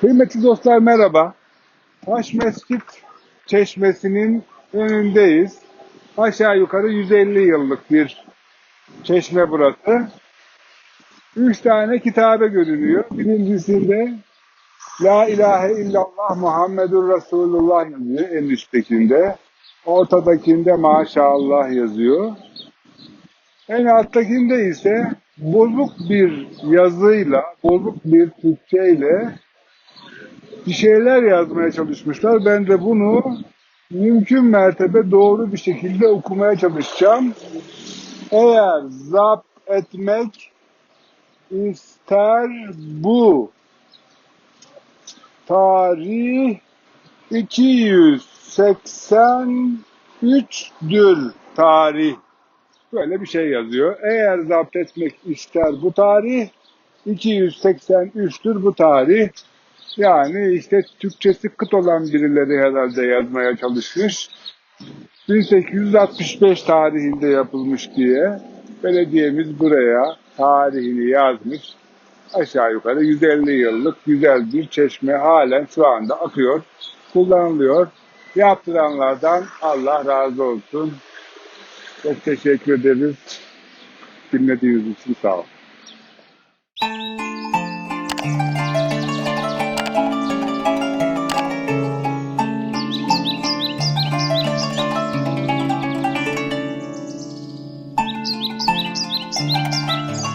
Kıymetli dostlar merhaba. Taş Mescit Çeşmesi'nin önündeyiz. Aşağı yukarı 150 yıllık bir çeşme burası. Üç tane kitabe görünüyor. Birincisinde La ilahe illallah Muhammedur Resulullah yazıyor en üsttekinde. Ortadakinde maşallah yazıyor. En alttakinde ise bozuk bir yazıyla, bozuk bir Türkçeyle bir şeyler yazmaya çalışmışlar. Ben de bunu mümkün mertebe doğru bir şekilde okumaya çalışacağım. Eğer zapt etmek ister bu tarih 283'dür tarih. Böyle bir şey yazıyor. Eğer zapt etmek ister bu tarih 283'tür bu tarih. Yani işte Türkçesi kıt olan birileri herhalde yazmaya çalışmış. 1865 tarihinde yapılmış diye belediyemiz buraya tarihini yazmış. Aşağı yukarı 150 yıllık güzel bir çeşme halen şu anda akıyor, kullanılıyor. Yaptıranlardan Allah razı olsun. Çok teşekkür ederiz. Dinlediğiniz için sağ olun. Música